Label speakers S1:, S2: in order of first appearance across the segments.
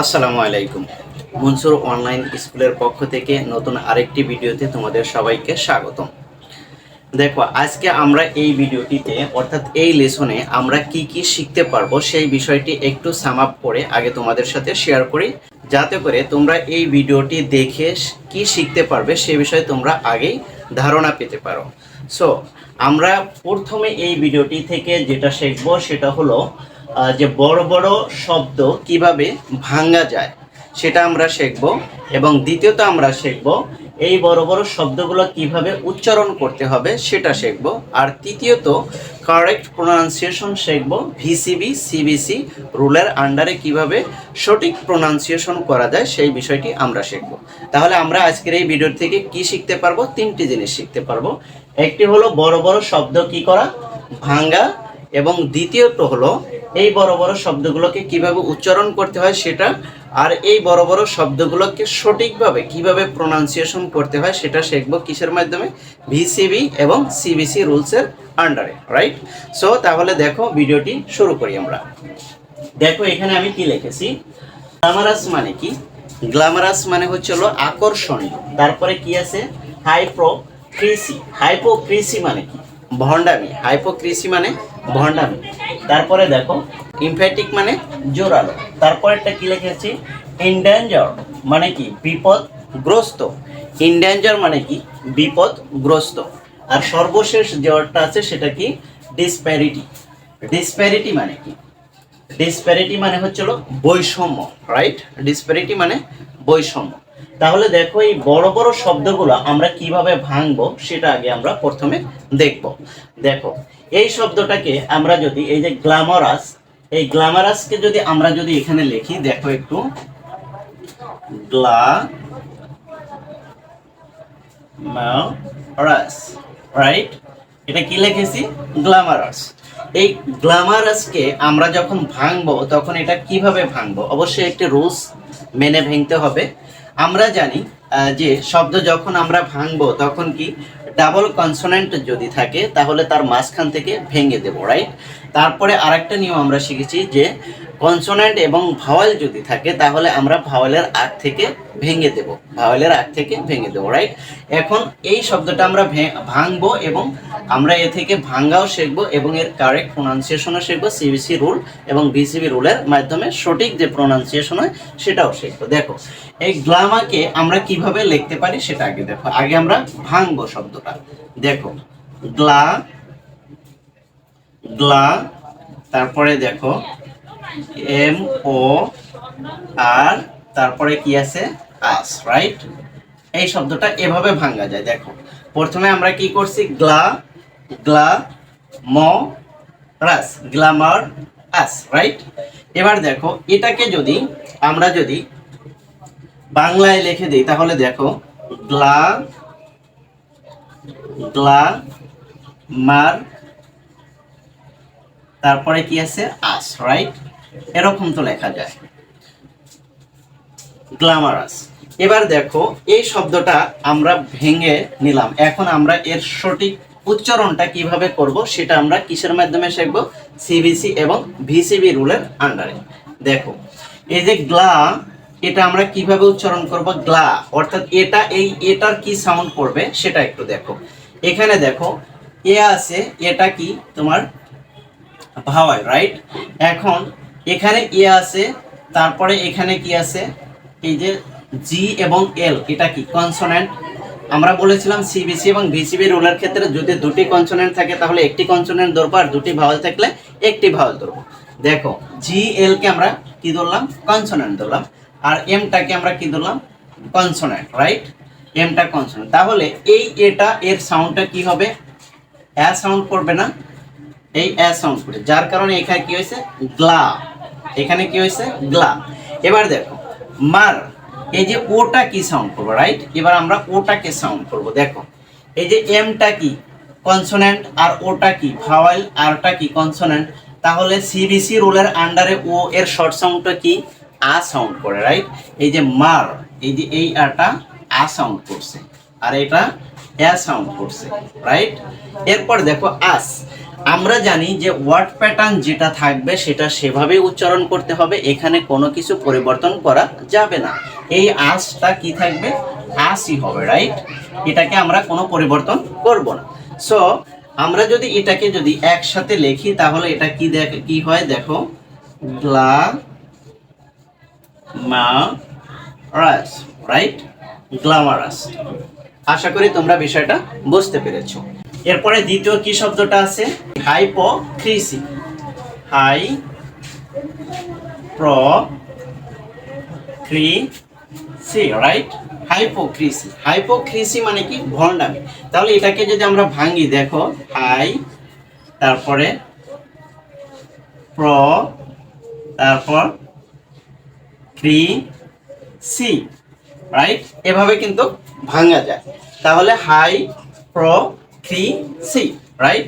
S1: আসসালামু আলাইকুম। মনসুর অনলাইন স্কুলের পক্ষ থেকে নতুন আরেকটি ভিডিওতে তোমাদের সবাইকে স্বাগতম। দেখো, আজকে আমরা এই ভিডিওটিতে, অর্থাৎ এই লেসনে আমরা কি কি শিখতে পারব সেই বিষয়টি একটু সাম আপ করে আগে তোমাদের সাথে শেয়ার করি। যাতে করে তোমরা এই ভিডিওটি দেখে কি শিখতে পারবে সে বিষয়ে তোমরা আগেই ধারণা পেতে পারো। সো আমরা প্রথমে এই ভিডিওটি থেকে যেটা শিখব সেটা হলো যে বড় বড় শব্দ কীভাবে ভাঙা যায়, সেটা আমরা শিখব এবং দ্বিতীয়ত আমরা শিখব এই বড় বড় শব্দগুলো কীভাবে উচ্চারণ করতে হবে, সেটা শিখব। আর তৃতীয়ত কারেক্ট প্রোনাউন্সিয়েশন শিখব ভিসিবি সিবিসি রুলের আন্ডারে কীভাবে সঠিক প্রোনাউন্সিয়েশন করা যায়, সেই বিষয়টি আমরা শিখব। তাহলে আমরা আজকের এই ভিডিও থেকে কি শিখতে পারব? তিনটি জিনিস শিখতে পারব। একটি হলো বড় বড় শব্দ কি করা? ভাঙ্গা। এবং দ্বিতীয়ত হলো এই বড় বড় শব্দগুলোকে কীভাবে উচ্চারণ করতে হয় সেটা, আর এই বড় বড় শব্দগুলোকে সঠিকভাবে কীভাবে প্রোনাউন্সিয়েশন করতে হয় সেটা শিখব কিসের মাধ্যমে? ভিসিবি এবং সিবিসি রুলসের আন্ডারে রাইট সো তাহলে দেখো ভিডিওটি শুরু করি আমরা। দেখো এখানে আমি কি লিখেছি? গ্ল্যামারাস মানে কি? গ্ল্যামারাস মানে হচ্ছে হলো আকর্ষণীয়। তারপরে কি আছে? হাইপ্রোক্রিসি হাইপোক্রিসি মানে কি? ভণ্ডামি হাইপোক্রিসি মানে ভণ্ডামি। তারপরে দেখো ইমফ্যাটিক মানে জোরালো। তারপরেরটা কি লিখেছি ইনডেঞ্জার মানে কি? বিপদগ্রস্ত। ইনডেঞ্জার মানে কি? বিপদগ্রস্ত। আর সর্বশেষ যে ওয়ার্ডটা আছে, সেটা কি? ডিসপ্যারিটি ডিসপ্যারিটি মানে কি? ডিসপ্যারিটি মানে হচ্ছিল বৈষম্য রাইট ডিসপ্যারিটি মানে বৈষম্য। তাহলে দেখো এই বড় বড় শব্দগুলো আমরা কীভাবে ভাঙবো সেটা আগে আমরা প্রথমে দেখব। দেখো, এই শব্দটাকে আমরা যদি, এই যে গ্ল্যামারাস এই গ্ল্যামারাসকে যদি আমরা যদি এখানে লিখি, দেখো একটু। গ্লা রাইট এটা কি লিখেছি? গ্ল্যামারাস এই গ্ল্যামারাসকে আমরা যখন ভাঙবো, তখন এটা কীভাবে ভাঙবো? অবশ্যই একটি রুলস মেনে ভাঙতে হবে। আমরা জানি যে শব্দ যখন আমরা ভাঙবো, তখন কি ডাবল কনসোনেন্ট যদি থাকে, তাহলে তার মাঝখান থেকে ভেঙে দেবো রাইট তারপরে আরেকটা নিয়ম আমরা শিখেছি যে কনসোনেন্ট এবং ভাওয়াল যদি থাকে, তাহলে আমরা ভাওয়ালের আগ থেকে ভেঙে দেব। ভাওয়ালের আগ থেকে ভেঙে দেবো রাইট এখন এই শব্দটা আমরা ভাঙবো এবং আমরা এ থেকে ভাঙ্গাও শিখব এবং এর কারেক্ট প্রোনাউন্সিয়েশনও শিখব সিবিসি রুল এবং বিসিবি রুলের মাধ্যমে সঠিক যে প্রোনাউন্সিয়েশন হয়, সেটাও শিখব। দেখো, এই গ্লামাকে আমরা কীভাবে লিখতে পারি সেটা আগে দেখো। আগে আমরা ভাঙবো শব্দটা। দেখো, গ্লা গ্লা, তারপরে দেখো এম ও আর তারপরে কি আছে? আস রাইট এই শব্দটা এভাবে ভাঙা যায়, দেখো। প্রথমে আমরা কি করছি? গ্লা গ্লা, ম, রাস, গ্লামার, আস রাইট এবার দেখো, এটাকে যদি আমরা যদি বাংলায় লিখে দিই, তাহলে দেখো, গ্লা গ্লা, মার, তারপরে কি আছে? আস রাইট এরকম তো লেখা যায়। গ্ল্যামারাস এবার দেখো, এই শব্দটা আমরা ভেঙে নিলাম। এখন আমরা এর সঠিক উচ্চারণটা কীভাবে করব সেটা আমরা কিসের মাধ্যমে শিখব? সিবিসি এবং ভিসিবি রুলের আন্ডারে। দেখো, এই যে গ্লা এটা আমরা কীভাবে উচ্চারণ করব? গ্লা অর্থাৎ এটা এই এটার কি সাউন্ড করবে সেটা একটু দেখো। এখানে দেখো, এ আছে, এটা কি তোমার ভাওয়াল রাইট এখন এখানে এ আছে, তারপরে এখানে কি আছে? এই যে জি এবং এল এটা কি কনসোনেন্ট আমরা বলেছিলাম সিবিসি এবং ভিসিবি রুলের ক্ষেত্রে যদি দুটি কনসোনেন্ট থাকে, তাহলে একটি কনসোনেন্ট আর দুটি ভাওয়াল থাকলে একটি ভাওয়াল ধরবো। দেখো জি এল কে আমরা কি ধরলাম? কনসোনেন্ট ধরলাম। আর এমটাকে আমরা কি ধরলাম? কনসোনেন্ট রাইট এমটা কনসোনেন্ট তাহলে এই এটা এর সাউন্ডটা কি হবে? অ্যা সাউন্ড করবে না। এই অ্যা সাউন্ড করে। যার কারণে এখানে কি হয়েছে? গ্লা এখানে কি হয়েছে? গ্লা। এবার দেখো, মার, এই যে ওটা কি সাউন্ড করব রাইট এবার আমরা ওটাকে সাউন্ড করব। দেখো, এই যে এমটা কি? কনসোনেন্ট আর ওটা কি? ভাওয়াল আরটা কি? কনসোনেন্ট তাহলে সিবিসি রুলের আন্ডারে ও এর শর্ট সাউন্ডটা কি? আ সাউন্ড করে রাইট এই যে মার, এই যে এই আটা আ সাউন্ড করছে। আর এটা এ সাউন্ড করছে রাইট এরপর দেখো আস। আমরা জানি যে ওয়ার্ড প্যাটার্ন যেটা থাকবে সেটা সেভাবেই উচ্চারণ করতে হবে, এখানে কোনো কিছু পরিবর্তন করা যাবে না। এই আঁচটা কি থাকবে? আশই হবে রাইট এটাকে আমরা কোনো পরিবর্তন করব না। সো আমরা যদি এটাকে যদি একসাথে লিখি, তাহলে এটা কি দেখ, কি হয়? দেখো গ্লা মা রাইট গ্লামারাস আশা করি তোমরা বিষয়টা বুঝতে পেরেছ। এরপরে দ্বিতীয় কি শব্দটা আছে? হাইপোক্রিসি হাই প্র ক্রিসি রাইট হাইপোক্রিসি হাইপোক্রিসি মানে কি? ভণ্ডামি। তাহলে এটাকে যদি আমরা ভাঙি, দেখো, হাই, তারপরে প্র, তারপর ক্রি সি রাইট এভাবে কিন্তু ভাঙা যায়। তাহলে hypocrisy right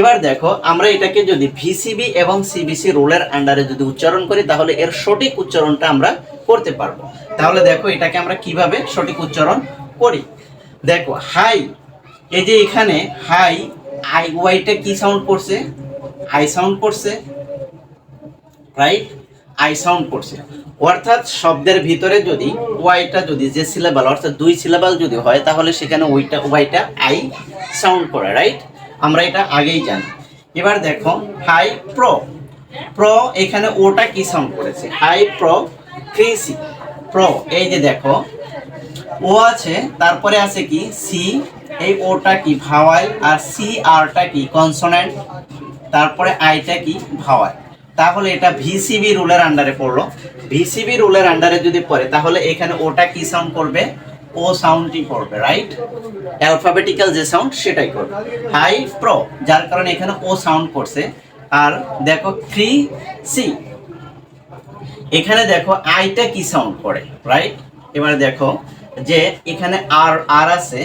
S1: এবার দেখো, আমরা এটাকে যদি ভিসিবি এবং সিবিসি রুলের আন্ডারে যদি উচ্চারণ করি, তাহলে এর সঠিক উচ্চারণটা আমরা করতে পারব। তাহলে দেখো, এটাকে আমরা কীভাবে সঠিক উচ্চারণ করি? দেখো হাই এই যে এখানে হাই আই ওয়াইটা কি সাউন্ড করছে? আই সাউন্ড করছে রাইট আই সাউন্ড করছে। অর্থাৎ শব্দের ভিতরে যদি ওয়াইটা যদি যে সিলেবাল অর্থাৎ দুই সিলেবাল যদি হয়, তাহলে সেখানে ওইটা, ওয়াইটা আই সাউন্ড করে রাইট আমরা এটা আগেই জানি। এবার দেখো, হাই প্রো। প্রো এখানে ওটা কি সাউন্ড করেছে? হাই প্রো ক্রিসি প্রো, এই যে দেখো, ও আছে, তারপরে আছে কি? সি, এই ওটা কি? ভাওয়াল। আর সি আরটা কি? কনসোনেন্ট। তারপরে আইটা কি? ভাওয়াল। তাহলে এটা ভিসিবি রুলের আন্ডারে পড়ল। ভিসিবি রুলের আন্ডারে যদি পড়ে, তাহলে এখানে ওটা কি সাউন্ড করবে? ও সাউন্ডটি করবে রাইট অ্যালফাবেটিক্যাল যে সাউন্ড সেটাই করবে। হাই প্রো যার কারণে এখানে ও সাউন্ড করছে। আর দেখো থ্রি সি এখানে দেখো আইটা কি সাউন্ড করে রাইট এবার দেখো যে এখানে আর আর আছে।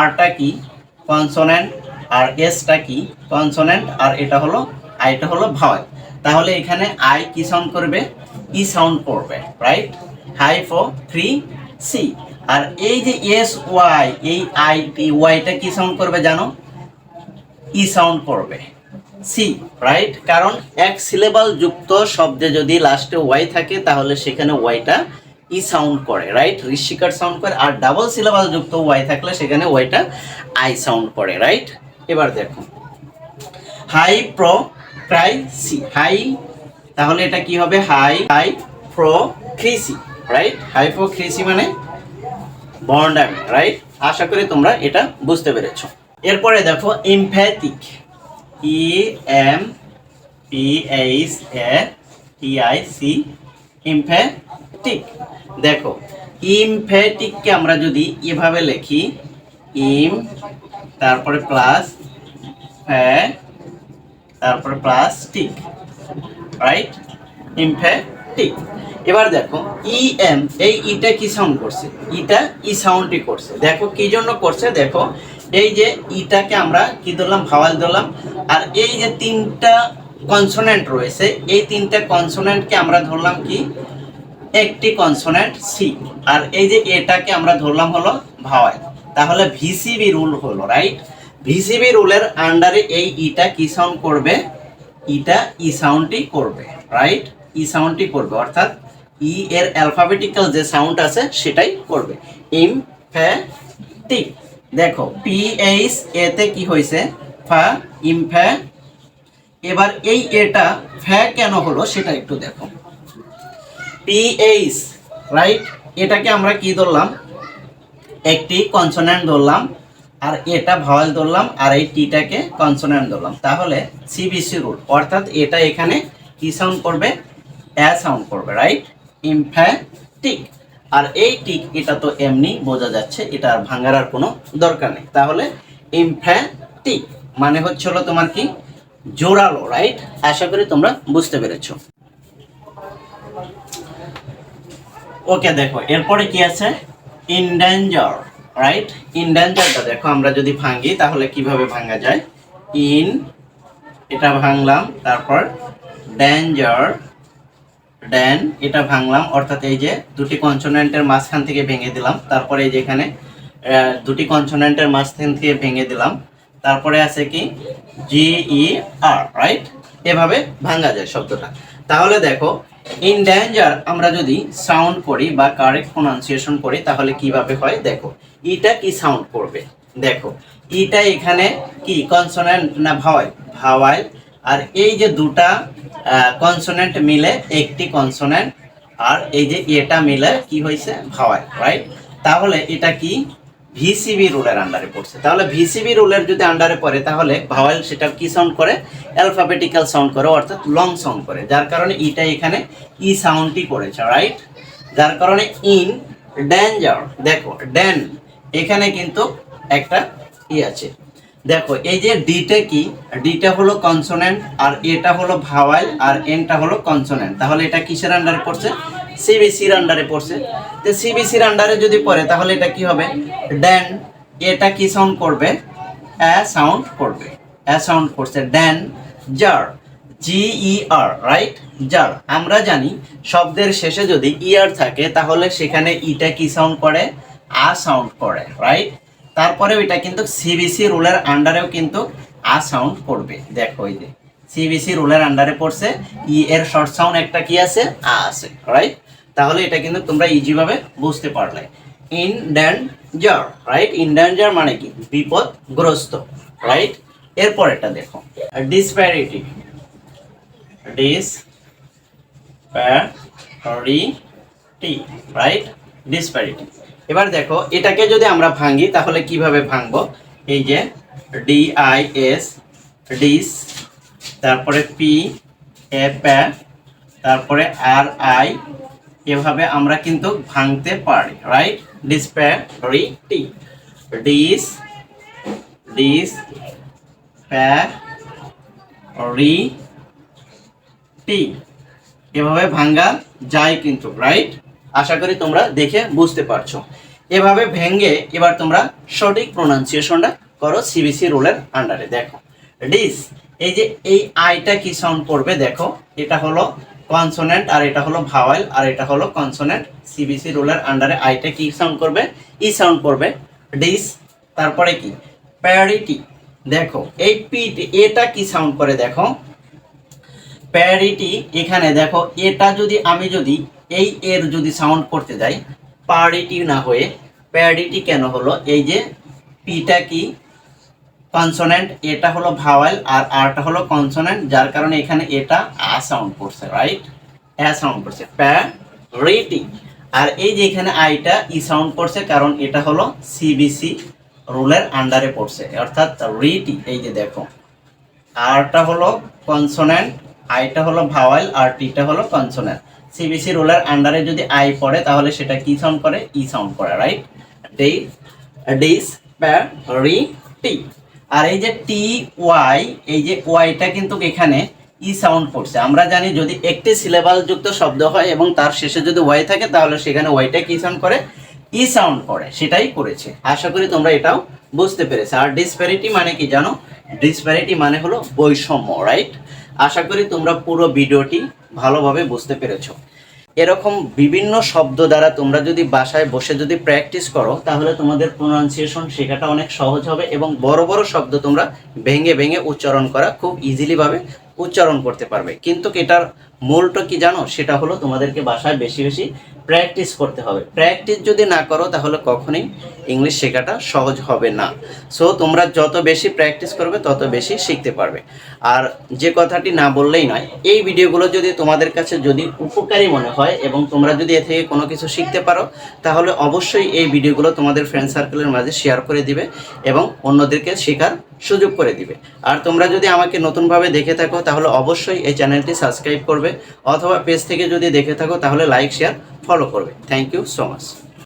S1: আরটা কি? কনসোনেন্ট আর এসটা কি? কনসোনেন্ট আর এটা হলো আইটা হলো ভাওয়াল তাহলে এখানে আই কি সাউন্ড করবে? ই সাউন্ড করবে right high for three C আর এই যে এস ওয়াই এই আই ওয়াইটা কি সাউন্ড করবে জানো? ই সাউন্ড করবে সি রাইট কারণ এক সিলেবাল যুক্ত শব্দে যদি লাস্টে ওয়াই থাকে, তাহলে সেখানে ওয়াইটা ই সাউন্ড করে রাইট ঋষিকার সাউন্ড করে, আর ডাবল সিলেবাল যুক্ত ওয়াই থাকলে সেখানে ওয়াইটা আই সাউন্ড করে রাইট এবার দেখো হাই প্রো ক্রাই সি। হাই, তাহলে এটা কি হবে? High hypocrisy right hypocrisy মানে বন্ডামি রাইট আশা করি তোমরা এটা বুঝতে পেরেছ। এরপরে দেখো emphatic E M P H A T I C emphatic দেখো ইমফ্যাটিককে আমরা যদি এভাবে লিখি ইম তারপরে প্লাস ফ্যা তারপরে প্লাস টিক রাইট ইমফ্যাটিক এবার দেখো ই এম এই ইটা কি সাউন্ড করছে? ইটা ই সাউন্ডই করছে। দেখো কি জন্য করছে? দেখো, এই যে ইটাকে আমরা কি ধরলাম? ভাওয়াল ধরলাম। আর এই যে তিনটা কনসোনেন্ট রয়েছে, এই তিনটা কনসোনেন্টকে আমরা ধরলাম কি? একটি কনসোনেন্ট সি আর এই যে এটাকে আমরা ধরলাম হলো ভাওয়াল। তাহলে ভিসিবি রুল হলো রাইট ভিসিবি রুলের আন্ডারে এই ইটা কি সাউন্ড করবে? ইটা ই সাউন্ডটি করবে রাইট ই সাউন্ডটি করবে, অর্থাৎ ই এর অ্যালফাবেটিক্যাল যে সাউন্ড আছে সেটাই করবে। ইমফ্যাটিক দেখো পি এইচ এতে কি হয়েছে? ফা ইমফ্যা এবার এই এটা ফ্যা কেন হলো সেটা একটু দেখো। পিএইচ রাইট এটাকে আমরা কি ধরলাম? একটি কনসোনেন্ট ধরলাম। আর এটা ভাওয়াল ধরলাম আর এই টিটাকে কনসোনেন্ট ধরলাম। তাহলে সিবিসি রুল অর্থাৎ এটা এখানে কি সাউন্ড করবে? অ্যা সাউন্ড করবে রাইট ইমফ্যাটিক আর এই টিক, এটা তো এমনি বোঝা যাচ্ছে, এটা আর ভাঙার আর কোনো দরকার নেই। তাহলে ইমফ্যাটিক মানে হচ্ছে হলো তোমার কি? জোরালো রাইট আশা করি তোমরা বুঝতে পেরেছ। ওকে দেখো, এরপরে কি আছে? ইনডেঞ্জার রাইট ইনডেঞ্জারটা দেখো, আমরা যদি ভাঙি তাহলে কীভাবে ভাঙা যায়? ইন এটা ভাঙলাম, তারপর ডেঞ্জার ড্যান এটা ভাঙলাম, অর্থাৎ এই যে দুটি কনসোনেন্টের মাঝখান থেকে ভেঙে দিলাম, তারপরে এই যে এখানে দুটি কনসোনেন্টের মাঝখান থেকে ভেঙে দিলাম, তারপরে আছে কি? জি ই আর রাইট এভাবে ভাঙা যায় শব্দটা। তাহলে দেখো ইন ড্যাঞ্জার আমরা যদি সাউন্ড করি বা কারেক্ট প্রোনাউন্সিয়েশন করি, তাহলে কীভাবে হয়? দেখো ইটা কি সাউন্ড করবে? দেখো, ইটা এখানে কি কনসোনেন্ট না ভাওয়াল ভাওয়াল আর এই যে দুটা কনসোনেন্ট মিলে একটি কনসোনেন্ট আর এই যে এটা মিলে কি হয়েছে ভাওয়াল রাইট তাহলে এটা কি? ভিসিবি রুলের আন্ডারে পড়ছে। তাহলে ভিসিবি রুলের যদি আন্ডারে পড়ে, তাহলে ভাওয়াল সেটা কি সাউন্ড করে? অ্যালফাবেটিক্যাল সাউন্ড করে, অর্থাৎ লং সাউন্ড করে। যার কারণে ইটা এখানে ই সাউন্ডটি করেছে রাইট যার কারণে ইন ড্যাঞ্জার দেখো ড্যান এখানে কিন্তু একটা ই আছে। দেখো, এই যে ডিটা কি? ডিটা হলো কনসোনেন্ট আর এটা হলো ভাওয়াল আর এনটা হলো কনসোনেন্ট তাহলে এটা কিসের আন্ডারে পড়ছে? সিবিসির আন্ডারে পড়ছে। তো সিবিসির আন্ডারে যদি পড়ে, তাহলে এটা কি হবে? ড্যান এটা কি সাউন্ড করবে? অ্যা সাউন্ড করবে। অ্যা সাউন্ড করছে। Danger G E R right jar আমরা জানি, শব্দের শেষে যদি ইয়ার থাকে, তাহলে সেখানে ইটা কি সাউন্ড করে? আ সাউন্ড করে রাইট তারপরে ওইটা কিন্তু সিবিসি রুলের আন্ডারেও কিন্তু আ সাউন্ড করবে। দেখো ওই যে সিবিসি রুলের আন্ডারে পড়ছে ই এর শর্ট সাউন্ড একটা কি আছে? আ আছে রাইট তাহলে এটা কিন্তু তোমরা ইজি ভাবে বুঝতে পারলে। In danger right in danger মানে কি? বিপদগ্রস্ত রাইট এরপর এটা দেখো। Disparity dis parity right disparity এবার দেখো, এটাকে যদি আমরা ভাঙি তাহলে কীভাবে ভাঙবো? এই যে ডি আই এস ডিস তারপরে পি এ তারপরে আর আই এভাবে আমরা কিন্তু ভাঙতে পারি right disparity dish dish re টি এভাবে ভাঙ্গা যায় কিন্তু রাইট আশা করি তোমরা দেখে বুঝতে পারছ। এভাবে ভেঙ্গে এবার তোমরা সঠিক প্রোনাউন্সিয়েশনটা করো সিবিসি রুলের আন্ডারে দেখো ডিস এই যে এই আইটা কি সাউন্ড করবে, দেখো, এটা হলো কনসোনেন্ট আর এটা হলো ভাওয়াল আর এটা হলো কনসোনেন্ট সিবিসি রুলের আন্ডারে আইটা কি সাউন্ড করবে? ই সাউন্ড করবে। ডিস তারপরে কি? প্যারিটি দেখো, এই পিট এটা কি সাউন্ড করে, দেখো? প্যারিটি এখানে দেখো, এটা যদি আমি যদি এই এর যদি সাউন্ড করতে যাই পারিটি না হয়ে প্যারিটি কেন হলো? এই যে পিটা কি কনসোনেন্ট এটা হলো ভাওয়াল আর আরটা হলো কনসোনেন্ট যার কারণে এখানে এটা আ সাউন্ড করছে রাইট অ্যা সাউন্ড করছে প্যারিটি আর এই যে এখানে আইটা ই সাউন্ড করছে, কারণ এটা হলো সিবিসি রুলের আন্ডারে পড়ছে, অর্থাৎ রিটি এই যে দেখো আরটা হলো কনসোনেন্ট আইটা হলো ভাওয়াল আর টিটা হলো কনসোনেন্ট সিবিসি রোলার আন্ডারে যদি আই পড়ে, তাহলে সেটা কি সাউন্ড করে? ই সাউন্ড করে right dis re T R এই যে টি ওয়াই এই যে ওয়াইটা কিন্তু এখানে ই সাউন্ড করছে। আমরা জানি যদি একটি সিলেবাল যুক্ত শব্দ হয় এবং তার শেষে যদি ওয়াই থাকে, তাহলে সেখানে ওয়াইটা কি সাউন্ড করে? ই সাউন্ড করে, সেটাই করেছে। আশা করি তোমরা এটাও বুঝতে পেরেছ। আর ডিসপ্যারিটি মানে কি জানো? ডিসপ্যারিটি মানে হলো বৈষম্য রাইট আশা করি তোমরা পুরো ভিডিওটি ভালোভাবে বুঝতে পেরেছ। এরকম বিভিন্ন শব্দ দ্বারা তোমরা যদি বাসায় বসে যদি প্র্যাকটিস করো, তাহলে তোমাদের প্রোনাউন্সিয়েশন শেখাটা অনেক সহজ হবে এবং বড় বড় শব্দ তোমরা ভেঙে ভেঙে উচ্চারণ করা খুব ইজিলিভাবে উচ্চারণ করতে পারবে। কিন্তু এটার মূলটা কি জানো? সেটা হলো তোমাদেরকে বাসায় বেশি বেশি প্র্যাকটিস করতে হবে। প্র্যাকটিস যদি না করো, তাহলে কখনোই ইংলিশ শেখাটা সহজ হবে না। সো তোমরা যত বেশি প্র্যাকটিস করবে, তত বেশি শিখতে পারবে। আর যে কথাটি না বললেই নয়, এই ভিডিওগুলো যদি তোমাদের কাছে যদি উপকারী মনে হয় এবং তোমরা যদি এ থেকে কোনো কিছু শিখতে পারো, তাহলে অবশ্যই এই ভিডিওগুলো তোমাদের ফ্রেন্ড সার্কেলের মাঝে শেয়ার করে দিবে এবং অন্যদেরকে শেখার সুযোগ করে দিবে। আর তোমরা যদি আমাকে নতুনভাবে দেখে থাকো, তাহলে অবশ্যই এই চ্যানেলটি সাবস্ক্রাইব করবে। অথবা পেজ থেকে যদি দেখে থাকো, তাহলে লাইক শেয়ার ফলো করবে থ্যাংক ইউ সো মাচ